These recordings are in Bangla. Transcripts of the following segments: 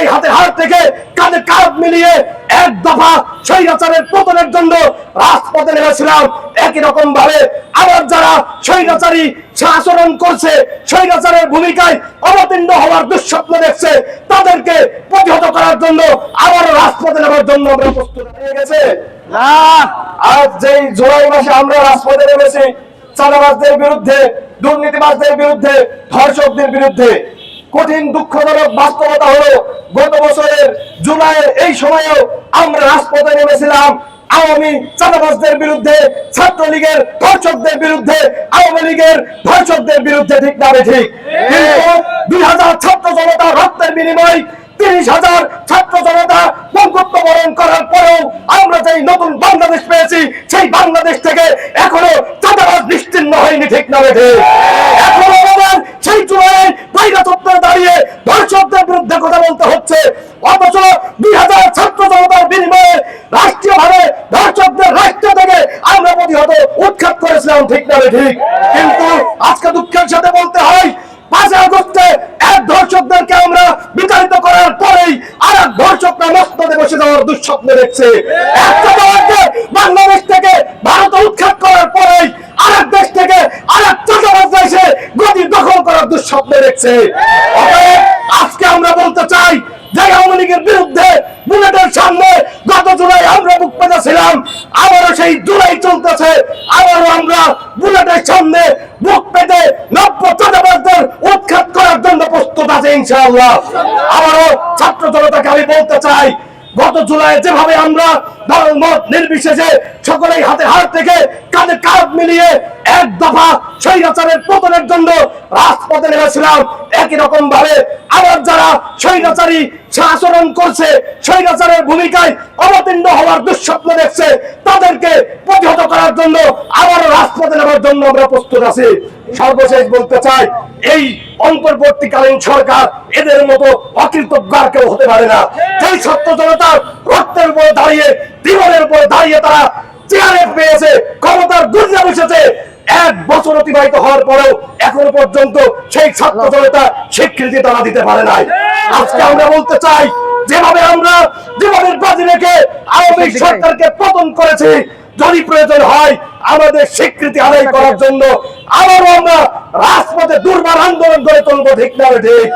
সকলেই হাতে হাত থেকে কাঁধে কাঁধ মিলিয়ে এক দফা স্বৈরাচারের পতনের জন্য রাজপথে নেমেছিলাম। একই রকম ভাবে আবার যারা স্বৈরাচারী আচরণ করছে স্বৈরাচারের ভূমিকায় অবতীর্ণ হওয়ার দুঃস্বপ্ন দেখছে তাদেরকে প্রতিহত করার জন্য আবারও রাজপথে নেওয়ার জন্য আমরা প্রস্তুত হয়ে গেছে। আজ যেই জুলাই মাসে আমরা রাজপথে নেমেছি চাঁদাবাজদের বিরুদ্ধে দুর্নীতিবাজদের বিরুদ্ধে ধর্ষকদের বিরুদ্ধে কঠিন দুঃখজনক বাস্তবতা হলো গত বছরের জুলাইয়ের এই সময়েও আমরা রাজপথে নেমেছিলাম। আওয়ামী চাঁদাবাজদের বিরুদ্ধে, ছাত্রলীগের ধর্ষকদের বিরুদ্ধে, আওয়ামী লীগের ধর্ষকদের বিরুদ্ধে ঠিক না ঠিক। কিন্তু দুই হাজার ছাত্র জনতা রক্তের বিনিময় তিরিশ হাজার ছাত্র জনতা বঙ্গত্ব বরণ করার পরেও আমরা যেই নতুন বাংলাদেশ পেয়েছি, সেই বাংলাদেশ থেকে এখনও চাঁদাবাজ নিশ্চিন্ন হয়নি ঠিক না বেঠে এখনও আমাদের সেই চুড়ায় বাইরা চত্বরে দাঁড়িয়ে ধর্ষকদের বিরুদ্ধে কথা বলতে হচ্ছে অথচ দুই হাজার ছাত্র জনতার বিনিময়ে রাষ্ট্রীয়ভাবে ধর্ষকদের রাষ্ট্র থেকে আমরা প্রতিহত উৎখাত করেছিলাম ঠিক, কিন্তু আজকে দুঃখের সাথে বলতে হয়, পাঁচই আগস্টে এক ধর্ষকদেরকে আমরা বিতাড়িত করার পরেই আর এক ধর্ষকরা মস্তদে বসে যাওয়ার দুঃস্বপ্ন দেখছে। এক চাঁদাবাজকে বাংলাদেশ থেকে ভারত উৎখাত করার পরেই আর এক দেশ থেকে আর এক চাঁদাবাজ এসে গদি দখল করার দুঃস্বপ্ন দেখছে। আজকে আমরা বলতে চাই যে আওয়ামী লীগের বিরুদ্ধে বুলেটের সামনে গত জুলাই আমরা বুক পেতেছিলাম আবারও সেই জুলাই চলতেছে, আবারও আমরা সামনে বুক পেতে নব্য উৎখাত করার জন্য প্রস্তুত আছে ইনশাআল্লাহ। আবারও ছাত্র জনতাকে আমি বলতে চাই, গত জুলাই যেভাবে আমরা মত নির্বিশেষে সকলেই হাতে হাত থেকে কাঁধে কাঁধ মিলিয়ে এক দফা স্বৈরাচারের পতনের জন্য রাজপথে নেমেছিলাম, একই রকম ভাবে আবার যারা স্বৈরাচারী আচরণ করছে, স্বৈরাচারের ভূমিকায় অবতীর্ণ হওয়ার দুঃস্বপ্ন দেখছে। তাদেরকে প্রতিহত করার জন্য আবারও রাজপথে নেওয়ার জন্য আমরা প্রস্তুত আছি। সর্বশেষ বলতে চাই, এই অন্তর্বর্তীকালীন সরকার এদের মতো অকৃতজ্ঞ আর কেউ হতে পারে না। যেই সত্য জনতার রক্তের উপরে দাঁড়িয়ে, জীবনের উপরে দাঁড়িয়ে তারা চেয়ারে পেয়েছে, ক্ষমতার দুর্যা বসেছে, এক বছর অতিবাহিত হওয়ার পরেও এখনও পর্যন্ত সেই ছাত্র জনতা স্বীকৃতি তারা দিতে পারে নাই। আজকে আমরা বলতে চাই যেভাবে আমরা জীবনের বাজি রেখে আওয়ামী সরকারকে পতন করেছি যদি প্রয়োজন হয় আমাদের স্বীকৃতি আদায় করার জন্য আবারও আমরা রাজপথে দুর্বার আন্দোলন করে তুলবো ঠিক না ঠিক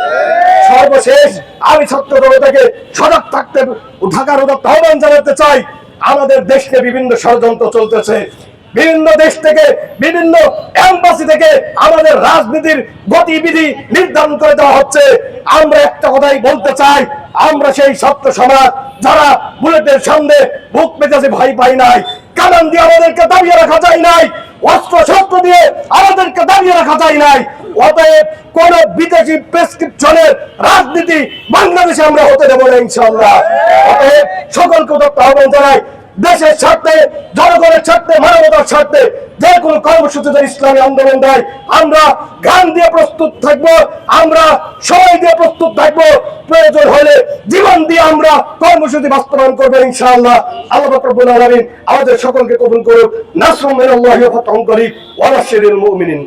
সর্বশেষ আমি ছাত্র জনতাকে সজাগ থাকতে ঢাকার উদাত্ত আহ্বান জানাতে চাই আমাদের দেশে বিভিন্ন ষড়যন্ত্র চলতেছে বিভিন্ন দেশ থেকে, বিভিন্ন এম্বাসি থেকে আমাদের রাজনীতির গতিবিধি নির্ধারণ করে দেওয়া হচ্ছে। আমরা একটা কথাই বলতে চাই, আমরা সেই সত্য সমাজ যারা বুলেটের সামনে বুক পেতেছে ভয় পাই নাই কালাম দিয়ে আমাদেরকে দাঁড়িয়ে রাখা যায় নাই, অস্ত্র শস্ত্র দিয়ে আমাদেরকে দাঁড়িয়ে রাখা যায় নাই। অতএব কোন বিদেশি প্রেসক্রিপশনের রাজনীতি বাংলাদেশে আমরা হতে দেবো না ইনশাল্লাহ অতএব সকলকে উদ্যোক্ত আহ্বান জানাই দেশের স্বার্থে, জনগণের স্বার্থে, মানবতার স্বার্থে যে কোনো কর্মসূচিতে ইসলামী আন্দোলন দেয়, আমরা গান দিয়ে প্রস্তুত থাকব, আমরা সময় দিয়ে প্রস্তুত থাকব। প্রয়োজন হলে জীবন দিয়ে আমরা কর্মসূচি বাস্তবায়ন করব ইনশাআল্লাহ। আল্লাহ রব্বুল আলামিন আমাদের সকলকে কবুল করুক। নাসরুম মিনাল্লাহি করিম। ওয়া মুমিনিন।